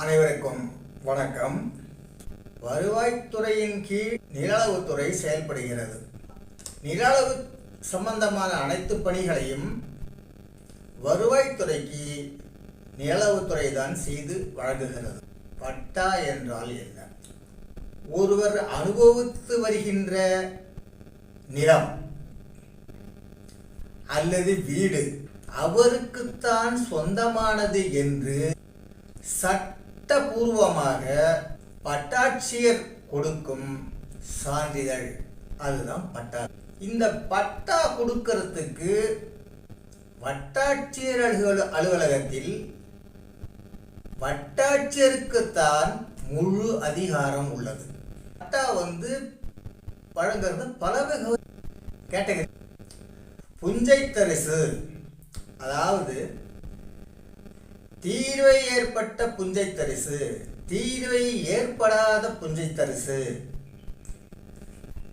அனைவருக்கும் வணக்கம். வருவாய்த்துறையின் கீழ் நிலளவுத்துறை செயல்படுகிறது. நிலளவு சம்பந்தமான அனைத்து பணிகளையும் வருவாய்த்துறைக்கு நிலவுத்துறை தான் செய்து வழங்குகிறது. பட்டா என்றால் என்ன? ஒருவர் அனுபவித்து வருகின்ற நிலம் அல்லது வீடு அவருக்குத்தான் சொந்தமானது என்று சட்டபூர்வமாக பட்டாட்சியர் கொடுக்கும் சான்றிதழ். அதுதான் பட்டா. இந்த பட்டா கொடுக்கறதுக்கு வட்டாட்சியர் அலுவலகத்தில் வட்டாட்சியருக்குத்தான் முழு அதிகாரம் உள்ளது. பட்டா வந்து வழங்குறது பல வகை கேட்டகரி. புஞ்சை தரிசு அதாவது தீர்வை ஏற்பட்ட புஞ்சை தரிசு. தீர்வை ஏற்படாத புஞ்சை தரிசு.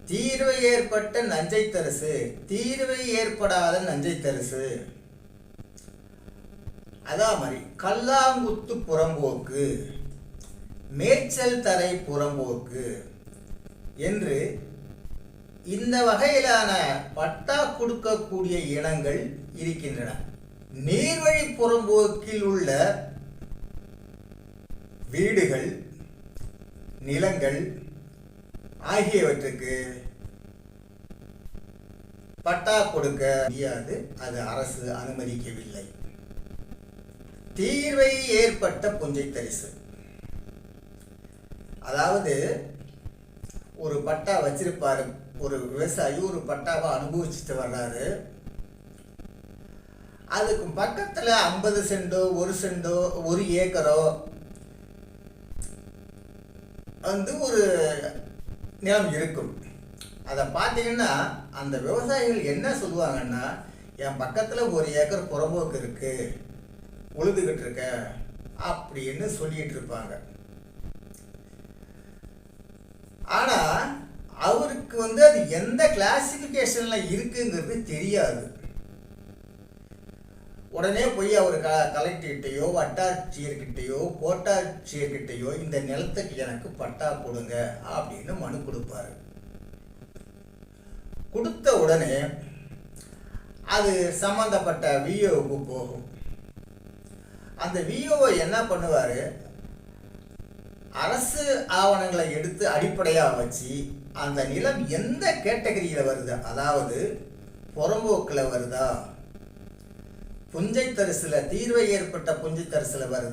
தீர்வை ஏற்பட்ட நஞ்சை தரிசு. தீர்வை ஏற்படாத நஞ்சை தரிசு. அதான் மாதிரி கல்லாங்குத்து புறம்போக்கு மேய்ச்சல் தரை புறம்போக்கு என்று இந்த வகையிலான பட்டா கொடுக்கக்கூடிய இனங்கள் இருக்கின்றன. நீர்வழி புறம்போக்கில் உள்ள வீடுகள் நிலங்கள் ஆகியவற்றுக்கு பட்டா கொடுக்க முடியாது. அது அரசு அனுமதிக்கவில்லை. தீர்வை ஏற்பட்ட புஞ்சை தரிசு. அதாவது ஒரு பட்டா வச்சிருப்பாரு. ஒரு விவசாயி ஒரு பட்டாவை அனுபவிச்சுட்டு வர்றாரு. அதுக்கு பக்கத்தில் ஐம்பது சென்டோ ஒரு சென்டோ ஒரு ஏக்கரோ வந்து ஒரு நிலம் இருக்கும். அதை பார்த்தீங்கன்னா அந்த விவசாயிகள் என்ன சொல்லுவாங்கன்னா என் பக்கத்தில் ஒரு ஏக்கர் புறம்போக்கு இருக்குது உழுதுகிட்டு இருக்க அப்படின்னு சொல்லிகிட்டு இருப்பாங்க. ஆனால் அவருக்கு வந்து அது எந்த கிளாசிஃபிகேஷனில் இருக்குங்கிறது தெரியாது. உடனே போய் அவர் க கலெக்டர்கிட்டையோ வட்டாட்சியர்கிட்டையோ கோட்டாட்சியர்கிட்டயோ இந்த நிலத்துக்கு எனக்கு பட்டா கொடுங்க அப்படின்னு மனு கொடுப்பாரு. கொடுத்த உடனே அது சம்பந்தப்பட்ட விஓவுக்கு போகும். அந்த விஓவை என்ன பண்ணுவார்? அரசு ஆவணங்களை எடுத்து அடிப்படையாக வச்சு அந்த நிலம் எந்த கேட்டகரியில் வருது? அதாவது புறம்போக்கில் வருதா? புஞ்சை தரிசில் தீர்வை ஏற்பட்ட புஞ்சை தரிசில் வருதா